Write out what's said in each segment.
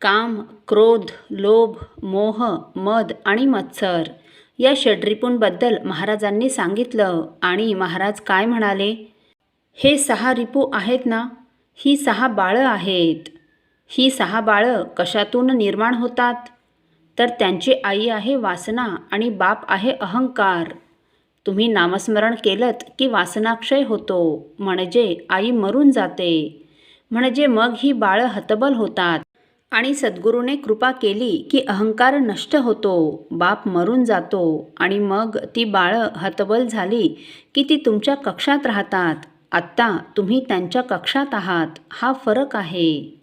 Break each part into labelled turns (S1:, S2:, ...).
S1: काम क्रोध लोभ मोह मद आणि मत्सर या षड्रिपूंबद्दल महाराजांनी सांगितलं. आणि महाराज काय म्हणाले? हे सहा रिपू आहेत ना? ही सहा बाळं आहेत. ही सहा बाळं कशातून निर्माण होतात? तर त्यांची आई आहे वासना आणि बाप आहे अहंकार. तुम्ही नामस्मरण केलत की वासनाक्षय होतो. म्हणजे आई मरून जाते. म्हणजे मग ही बाळं हतबल होतात. आणि सद्गुरूने कृपा केली की अहंकार नष्ट होतो बाप मरून जातो आणि मग ती बाळं हतबल झाली की ती तुमच्या कक्षात राहतात. आत्ता तुम्ही त्यांच्या कक्षात आहात. हा फरक आहे.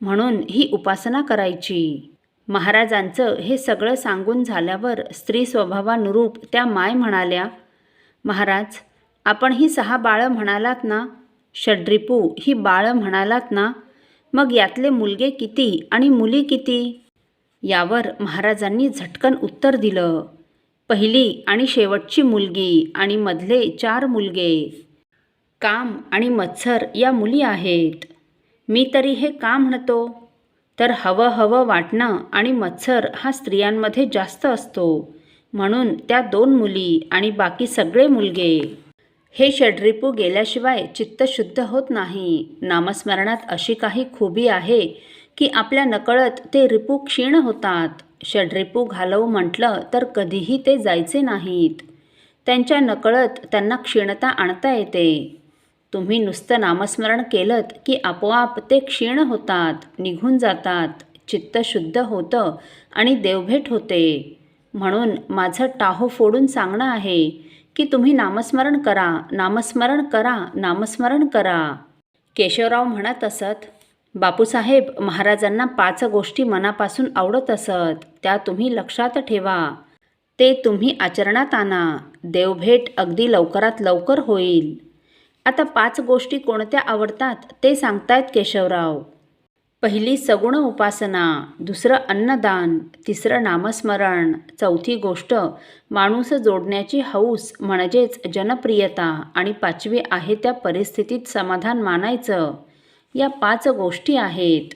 S1: म्हणून ही उपासना करायची. महाराजांचं हे सगळं सांगून झाल्यावर स्त्री स्वभावानुरूप त्या माय म्हणाल्या महाराज आपण ही सहा बाळं म्हणालात ना? षड्रिपू ही बाळं म्हणालात ना? मग यातले मुलगे किती आणि मुली किती? यावर महाराजांनी झटकन उत्तर दिलं. पहिली आणि शेवटची मुलगी आणि मधले चार मुलगे. काम आणि मत्सर या मुली आहेत. मी तरी हे का म्हणतो? तर हवं हवं वाटणं आणि मत्सर हा स्त्रियांमध्ये जास्त असतो. म्हणून त्या दोन मुली आणि बाकी सगळे मुलगे. हे षड्रिपू गेल्याशिवाय चित्त शुद्ध होत नाही. नामस्मरणात अशी काही खुबी आहे की आपल्या नकळत ते रिपू क्षीण होतात. षड्रिपू घालवू म्हटलं तर कधीही ते जायचे नाहीत. त्यांच्या नकळत त्यांना क्षीणता आणता येते. तुम्ही नुसतं नामस्मरण केलं की आपोआप ते क्षीण होतात निघून जातात. चित्त शुद्ध होतं आणि देवभेट होते. म्हणून माझं टाहो फोडून सांगणं आहे की तुम्ही नामस्मरण करा नामस्मरण करा नामस्मरण करा. केशवराव म्हणत असत बापूसाहेब महाराजांना पाच गोष्टी मनापासून आवडत असत त्या तुम्ही लक्षात ठेवा. ते तुम्ही आचरणात आणा देवभेट अगदी लवकरात लवकर होईल. आता पाच गोष्टी कोणत्या आवडतात ते सांगतायत केशवराव. पहिली सगुण उपासना दुसरं अन्नदान तिसरं नामस्मरण चौथी गोष्ट माणूस जोडण्याची हौस म्हणजेच जनप्रियता आणि पाचवी आहे त्या परिस्थितीत समाधान मानायचं. या पाच गोष्टी आहेत.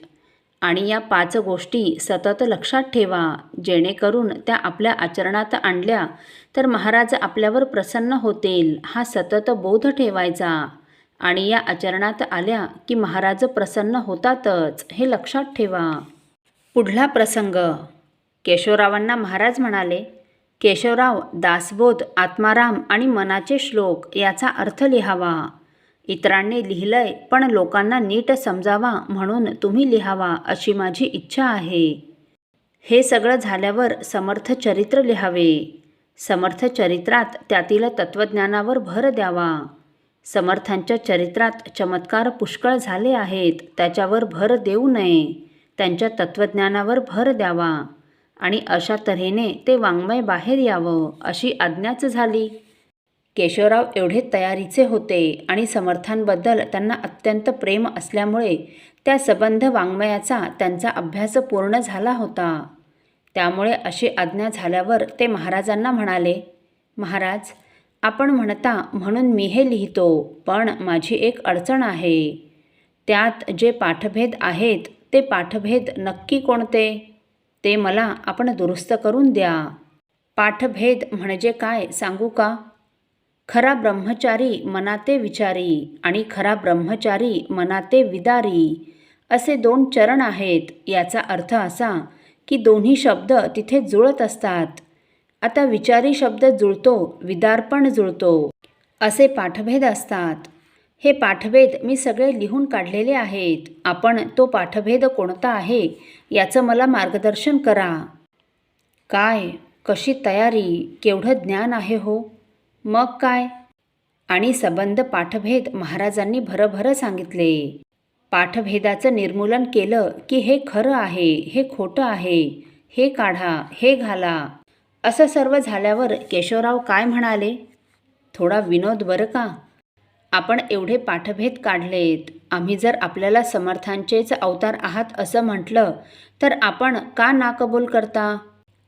S1: आणि या पाच गोष्टी सतत लक्षात ठेवा. जेणेकरून त्या आपल्या आचरणात आणल्या तर महाराज आपल्यावर प्रसन्न होतील. हा सतत बोध ठेवायचा. आणि या आचरणात आल्या की महाराज प्रसन्न होतातच हे लक्षात ठेवा. पुढला प्रसंग. केशवरावांना महाराज म्हणाले केशवराव दासबोध आत्माराम आणि मनाचे श्लोक याचा अर्थ लिहावा. इतरांनी लिहिलंय पण लोकांना नीट समजावा म्हणून तुम्ही लिहावा अशी माझी इच्छा आहे. हे सगळं झाल्यावर समर्थ चरित्र लिहावे. समर्थ चरित्रात त्यातील तत्त्वज्ञानावर भर द्यावा. समर्थांच्या चरित्रात चमत्कार पुष्कळ झाले आहेत. त्याच्यावर भर देऊ नये. त्यांच्या तत्त्वज्ञानावर भर द्यावा. आणि अशा तऱ्हेने ते वाङ्मय बाहेर यावं अशी आज्ञाच झाली. केशवराव एवढे तयारीचे होते आणि समर्थांबद्दल त्यांना अत्यंत प्रेम असल्यामुळे त्या सबंध वाङ्मयाचा त्यांचा अभ्यास पूर्ण झाला होता. त्यामुळे अशी आज्ञा झाल्यावर ते महाराजांना म्हणाले महाराज आपण म्हणता म्हणून मी हे लिहितो पण माझी एक अडचण आहे. त्यात जे पाठभेद आहेत ते पाठभेद नक्की कोणते? ते मला आपण दुरुस्त करून द्या. पाठभेद म्हणजे काय सांगू का? खरा ब्रह्मचारी मनाते विचारी आणि खरा ब्रह्मचारी मनाते विदारी. असे दोन चरण आहेत याचा अर्थ असा की दोन्ही शब्द तिथे जुळत असतात. आता विचारी शब्द जुळतो विदार्पण जुळतो. असे पाठभेद असतात. हे पाठभेद मी सगळे लिहून काढलेले आहेत. आपण तो पाठभेद कोणता आहे याचं मला मार्गदर्शन करा. काय कशी तयारी केवढं ज्ञान आहे हो? मग काय? आणि सबंध पाठभेद महाराजांनी भरभर सांगितले. पाठभेदाचं निर्मूलन केलं की हे खरं आहे हे खोटं आहे हे काढा हे घाला. असं सर्व झाल्यावर केशवराव काय म्हणाले? थोडा विनोद बरं का? आपण एवढे पाठभेद काढलेत. आम्ही जर आपल्याला समर्थांचेच अवतार आहात असं म्हटलं तर आपण का नाकबूल करता?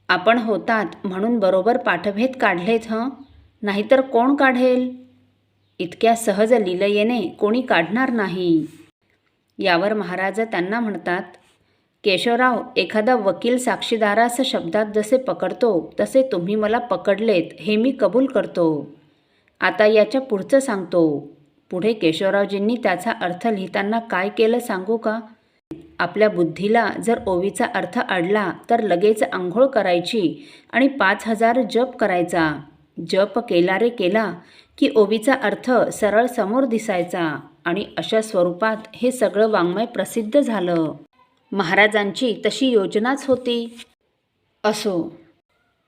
S1: आपण होतात म्हणून बरोबर पाठभेद काढलेत हं? नाहीतर कोण काढेल? इतक्या सहज लिलयेने कोणी काढणार नाही. यावर महाराज त्यांना म्हणतात केशवराव एखादा वकील साक्षीदारास शब्दात जसे पकडतो तसे तुम्ही मला पकडलेत हे मी कबूल करतो. आता याच्या पुढचं सांगतो. पुढे केशवरावजींनी त्याचा अर्थ लिहिताना काय केलं सांगू का? आपल्या बुद्धीला जर ओवीचा अर्थ अडला तर लगेच आंघोळ करायची आणि पाच हजार जप करायचा. जप केला रे केला की ओवीचा अर्थ सरळ समोर दिसायचा आणि अशा स्वरूपात हे सगळं वाङ्मय प्रसिद्ध झालं. महाराजांची तशी योजनाच होती. असो.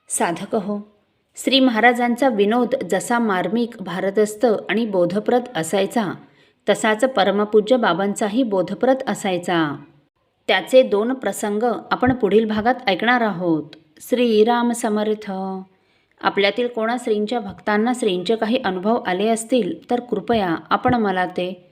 S1: साधक हो. श्री महाराजांचा विनोद जसा मार्मिक भारदस्त आणि बोधप्रत असायचा तसाच परमपूज्य बाबांचाही बोधप्रत असायचा. त्याचे दोन प्रसंग आपण पुढील भागात ऐकणार आहोत. श्रीराम समर्थ. आपल्यातील कोणा श्रींच्या भक्तांना श्रींचे काही अनुभव आले असतील तर कृपया आपण मला ते